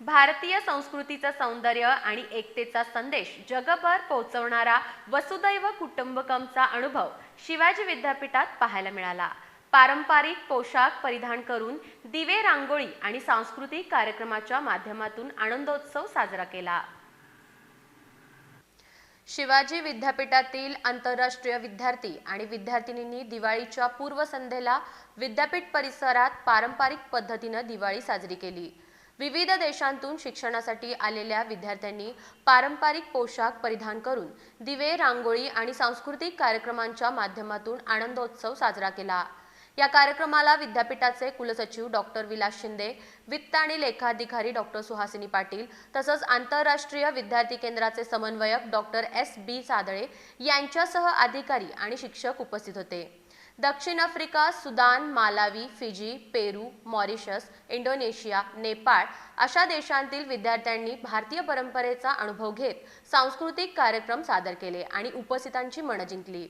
भारतीय संस्कृतीचं सौंदर्य आणि एकतेचा संदेश जगभर पोहोचवणारा वसुदैव कुटुंबकमचा अनुभव शिवाजी विद्यापीठात पाहायला मिळाला. पारंपरिक पोशाख परिधान करून दिवे रांगोळी आणि सांस्कृतिक कार्यक्रमाच्या माध्यमातून आनंदोत्सव साजरा केला. शिवाजी विद्यापीठातील आंतरराष्ट्रीय विद्यार्थी आणि विद्यार्थिनींनी दिवाळीच्या पूर्वसंध्येला विद्यापीठ परिसरात पारंपरिक पद्धतीनं दिवाळी साजरी केली. विविध देशांतून शिक्षणासाठी आलेल्या विद्यार्थ्यांनी पारंपरिक पोशाख परिधान करून दिवे रांगोळी आणि सांस्कृतिक कार्यक्रमांच्या माध्यमातून आनंदोत्सव साजरा केला. या कार्यक्रमाला विद्यापीठाचे कुलसचिव डॉक्टर विलास शिंदे वित्त आणि लेखाधिकारी डॉक्टर सुहासिनी पाटील तसंच आंतरराष्ट्रीय विद्यार्थी केंद्राचे समन्वयक डॉक्टर एस. बी. सादळे यांच्यासह अधिकारी आणि शिक्षक उपस्थित होते. दक्षिण Africa Sudan Malawi Fiji Peru Mauritius Indonesia Nepal अशा देशांतील विद्यार्थ्यांनी भारतीय परंपरेचा अनुभव घेत सांस्कृतिक कार्यक्रम सादर केले आणि उपस्थितांची मनं जिंकली.